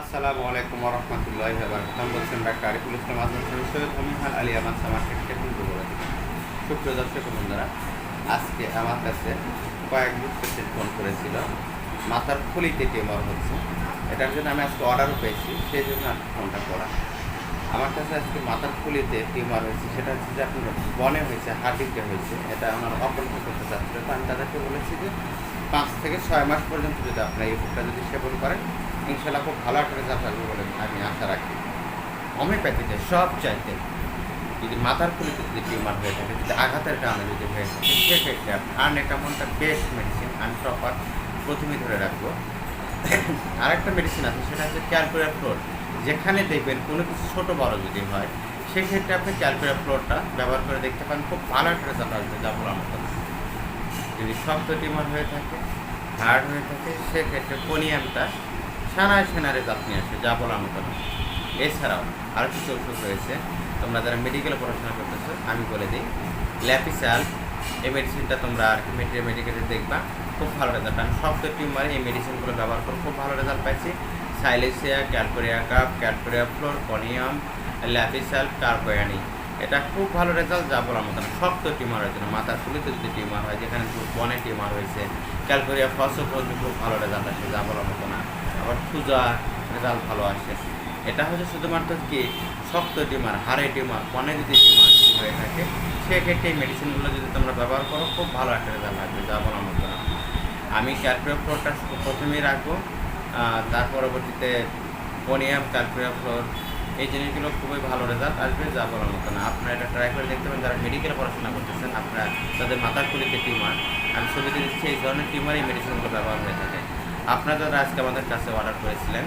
আসসালামু আলাইকুম রহমতুল্লাহ বারকাতাম বলছেন ডাক্তার আরিফুল ইসলাম আজম সৈয়দ হমিহাল আলী আমার মার্কেট টেকনিক বলে সুপ্রিয় দর্শক বন্ধুরা, আজকে আমার কাছে কয়েক পেশেন্ট ফোন করেছিল। মাথার খুলিতে টিউমার হচ্ছে। এটার জন্য আমি আজকে অর্ডারও পেয়েছি, সেই জন্য ফোনটা করা আমার কাছে আজকে মাথার খুলিতে টিউমার হয়েছে, সেটা হচ্ছে যে আপনার বনে হয়েছে হার্টিতে হয়েছে। এটা আমার অপারেশন করতে চাচ্ছিল তো আমি তাদেরকে বলেছি যে পাঁচ থেকে ছয় মাস পর্যন্ত যদি আপনার এই ওষুধটা যদি সেবন করেন ইনশাল্লাহ খুব ভালো একটা রেজাল্ট আসবে বলে আমি আশা রাখি। হোমিওপ্যাথিতে সব চাইতে যদি মাথার খুলিতে যদি টিউমার হয়ে থাকে, যদি আঘাতের কারণে যদি হয়ে থাকে, সেক্ষেত্রে আর্নেটামনটা বেস্ট মেডিসিন আমি প্রপার প্রথমেই ধরে রাখব। আরেকটা মেডিসিন আছে, সেটা হচ্ছে ক্যালকুলার ফ্লোর। যেখানে দেখবেন কোনো কিছু ছোটো বড় যদি হয়, সেক্ষেত্রে আপনি ক্যালকুলার ফ্লোরটা ব্যবহার করে দেখতে পান, খুব ভালো একটা রেজাল্ট আসবে, যা বলার মতো। যদি শক্ত টিমার হয়ে থাকে হার্ড হয়ে থাকে, সেক্ষেত্রে কোনিয়ামটা সানায় সেনা রেজাল্ট নিয়ে আসে যা বলার মতো এছাড়াও আরও কিছু ওষুধ রয়েছে, তোমরা যারা মেডিকেলে পড়াশোনা করতেছো, আমি বলে দিই ল্যাপিসাল এই মেডিসিনটা তোমরা আর কি মেডিকেলে দেখবা, খুব ভালো রেজাল্ট আমি শক্ত টিউমারে এই মেডিসিনগুলো ব্যবহার করে খুব ভালো রেজাল্ট পাইছি। সাইলেসিয়া ক্যালকোরিয়া কাপ, ক্যালকোরিয়া ফ্লোর, কনিয়াম, ল্যাপিসাল কার্বোয়ানি এটা খুব ভালো রেজাল্ট যা বলার মতো না। শক্ত টিউমারের জন্য মাথার ফুলিতে যদি টিউমার হয়, যেখানে বনে টিউমার হয়েছে, ক্যালকোরিয়া ফসফোজ খুব ভালো রেজাল্ট আসে যা বলার মতো না। আবার পূজা রেজাল্ট ভালো আসে। এটা হচ্ছে শুধুমাত্র কি? শক্ত টিউমার, হাড়ে টিউমার বনে যদি টিউমার হয়ে থাকে, সেক্ষেত্রে এই মেডিসিনগুলো যদি তোমরা ব্যবহার করো, খুব ভালো একটা রেজাল্ট আসবে যা বলার মতো না। আমি ক্যালকুরিয়া ফ্লোরটা প্রথমেই রাখব। তার পরবর্তীতে পনিয়াম কার্পিয়া ফ্লোর, এই জিনিসগুলো খুবই ভালো রেজাল্ট আসবে যা বলার মতো না। আপনারা এটা ট্রাই করে দেখতে পারেন। যারা মেডিকেলে পড়াশোনা করতেছেন, আপনারা তাদের মাথার খুলিতে টিউমার আমি ছবিতে দিচ্ছি, এই ধরনের টিউমার এই মেডিসিনগুলো ব্যবহার হয়ে থাকে। আপনারা যারা আজকে আমাদের কাছে অর্ডার করেছিলেন